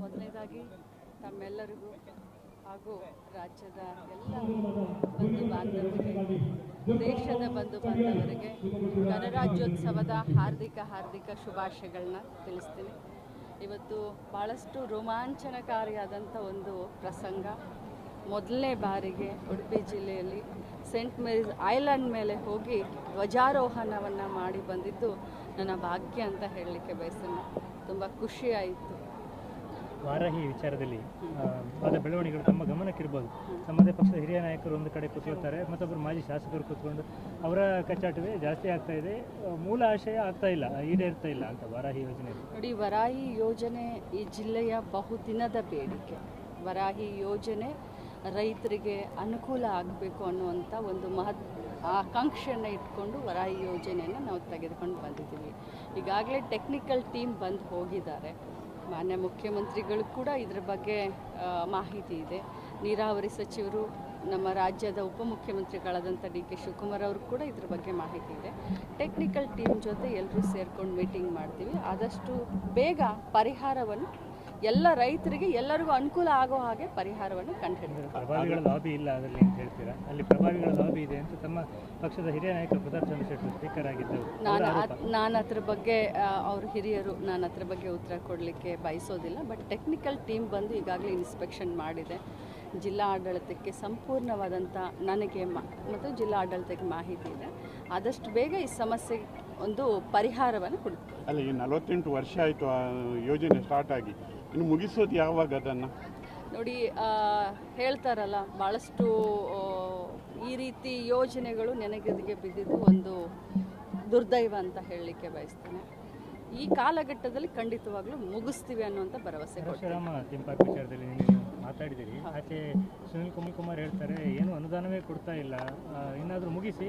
ಮೊದಲನೇದಾಗಿ ತಮ್ಮೆಲ್ಲರಿಗೂ ಹಾಗೂ ರಾಜ್ಯದ ಎಲ್ಲ ಬಂಧು ಬಾಂಧವರಿಗೆ, ದೇಶದ ಬಂಧು ಬಾಂಧವರಿಗೆ, ಗಣರಾಜ್ಯೋತ್ಸವದ ಹಾರ್ದಿಕ ಹಾರ್ದಿಕ ಶುಭಾಶಯಗಳನ್ನ ತಿಳಿಸ್ತೀನಿ. ಇವತ್ತು ಭಾಳಷ್ಟು ರೋಮಾಂಚನಕಾರಿಯಾದಂಥ ಒಂದು ಪ್ರಸಂಗ. ಮೊದಲನೇ ಬಾರಿಗೆ ಉಡುಪಿ ಜಿಲ್ಲೆಯಲ್ಲಿ ಸೆಂಟ್ ಮೇರೀಸ್ ಐಲ್ಯಾಂಡ್ ಮೇಲೆ ಹೋಗಿ ಧ್ವಜಾರೋಹಣವನ್ನು ಮಾಡಿ ಬಂದಿದ್ದು ನನ್ನ ಭಾಗ್ಯ ಅಂತ ಹೇಳಲಿಕ್ಕೆ ಬಯಸ್ತೇನೆ. ತುಂಬ ಖುಷಿಯಾಯಿತು ವಾರಾಹಿ ವಿಚಾರದಲ್ಲಿ ಆದ ಬೆಳವಣಿಗೆಗಳು ತಮ್ಮ ಗಮನಕ್ಕಿರ್ಬೋದು. ತಮ್ಮದೇ ಪಕ್ಷದ ಹಿರಿಯ ನಾಯಕರು ಒಂದು ಕಡೆ ಕೂತ್ಕೊಳ್ತಾರೆ ಮತ್ತೊಬ್ಬರು ಮಾಜಿ ಶಾಸಕರು ಕೂತ್ಕೊಂಡು ಅವರ ಕಚ್ಚಾಟವೇ ಜಾಸ್ತಿ ಆಗ್ತಾ ಇದೆ. ಮೂಲ ಆಶಯ ಆಗ್ತಾ ಇಲ್ಲ ಈಡೇರ್ತಾ ಇಲ್ಲ ಅಂತ ವಾರಾಹಿ ಯೋಜನೆ ನೋಡಿ ವರಾಹಿ ಯೋಜನೆ ಈ ಜಿಲ್ಲೆಯ ಬಹುದಿನದ ಬೇಡಿಕೆ. ವರಾಹಿ ಯೋಜನೆ ರೈತರಿಗೆ ಅನುಕೂಲ ಆಗಬೇಕು ಅನ್ನುವಂಥ ಒಂದು ಮಹತ್ ಆಕಾಂಕ್ಷೆಯನ್ನು ಇಟ್ಕೊಂಡು ವರಾಹಿ ಯೋಜನೆಯನ್ನು ನಾವು ತೆಗೆದುಕೊಂಡು ಬಂದಿದ್ದೀವಿ. ಈಗಾಗಲೇ ಟೆಕ್ನಿಕಲ್ ಟೀಮ್ ಬಂದು ಹೋಗಿದ್ದಾರೆ. ಮಾನ್ಯ ಮುಖ್ಯಮಂತ್ರಿಗಳು ಕೂಡ ಇದ್ರ ಬಗ್ಗೆ ಮಾಹಿತಿ ಇದೆ. ನೀರಾವರಿ ಸಚಿವರು, ನಮ್ಮ ರಾಜ್ಯದ ಉಪಮುಖ್ಯಮಂತ್ರಿಗಳಾದಂಥ ಡಿ ಕೆ ಶಿವಕುಮಾರ್ ಅವರು ಕೂಡ ಇದ್ರ ಬಗ್ಗೆ ಮಾಹಿತಿ ಇದೆ. ಟೆಕ್ನಿಕಲ್ ಟೀಮ್ ಜೊತೆ ಎಲ್ಲರೂ ಸೇರ್ಕೊಂಡು ಮೀಟಿಂಗ್ ಮಾಡ್ತೀವಿ. ಆದಷ್ಟು ಬೇಗ ಪರಿಹಾರವನ್ನು ಎಲ್ಲ ರೈತರಿಗೆ ಎಲ್ಲರಿಗೂ ಅನುಕೂಲ ಆಗೋ ಹಾಗೆ ಪರಿಹಾರವನ್ನು ಕಂಡುಹಿಡಿದರು ಪ್ರಭಾವಿಗಳ ಲಾಬಿ ಇಲ್ಲ ಅದರಲ್ಲಿ ಅಂತ ಹೇಳ್ತೀರಾ? ಅಲ್ಲಿ ಪ್ರಭಾವಿಗಳ ಲಾಬಿ ಇದೆ ಅಂತ ತಮ್ಮ ಪಕ್ಷದ ಹಿರಿಯ ನಾಯಕ ಪ್ರತಾಪ್ ಚಂದ್ರಶೇಖರ್ ಸ್ಪೀಕರ್ ಆಗಿದ್ದರು. ನಾನು ನಾನು ಅದ್ರ ಬಗ್ಗೆ ಅವ್ರ ಹಿರಿಯರು ನಾನು ಅದ್ರ ಬಗ್ಗೆ ಉತ್ತರ ಕೊಡಲಿಕ್ಕೆ ಬಯಸೋದಿಲ್ಲ. ಬಟ್ ಟೆಕ್ನಿಕಲ್ ಟೀಮ್ ಬಂದು ಈಗಾಗಲೇ ಇನ್ಸ್ಪೆಕ್ಷನ್ ಮಾಡಿದೆ. ಜಿಲ್ಲಾ ಆಡಳಿತಕ್ಕೆ ಸಂಪೂರ್ಣವಾದಂಥ ನನಗೆ ಮಾ ಮತ್ತು ಜಿಲ್ಲಾ ಆಡಳಿತಕ್ಕೆ ಮಾಹಿತಿ ಇದೆ. ಆದಷ್ಟು ಬೇಗ ಈ ಸಮಸ್ಯೆ ಒಂದು ಪರಿಹಾರವನ್ನು ಕೊಡುತ್ತೆ ಅಲ್ಲ ಈ ನಲವತ್ತೆಂಟು ವರ್ಷ ಆಯಿತು ಆ ಯೋಜನೆ ಸ್ಟಾರ್ಟ್ ಆಗಿ. ಇನ್ನು ಮುಗಿಸೋದು ಯಾವಾಗ ಅದನ್ನು? ನೋಡಿ ಹೇಳ್ತಾರಲ್ಲ ಭಾಳಷ್ಟು ಈ ರೀತಿ ಯೋಜನೆಗಳು ನೆನಗೆದಿಗೆ ಬಿದ್ದಿದ್ದು ಒಂದು ದುರ್ದೈವ ಅಂತ ಹೇಳಲಿಕ್ಕೆ ಬಯಸ್ತೇನೆ. ಈ ಕಾಲಘಟ್ಟದಲ್ಲಿ ಖಂಡಿತವಾಗ್ಲೂ ಮುಗಿಸ್ತೀವಿ ಅನ್ನುವಂಥ ಭರವಸೆ ಪರಶುರಾಮ ವಿಚಾರದಲ್ಲಿ ನೀವು ಮಾತಾಡಿದಿರಿ. ಆಚೆ ಸುನಿಲ್ ಕುಮಾರ್ ಕುಮಾರ್ ಹೇಳ್ತಾರೆ ಏನು ಅನುದಾನವೇ ಕೊಡ್ತಾ ಇಲ್ಲ. ಏನಾದರೂ ಮುಗಿಸಿ.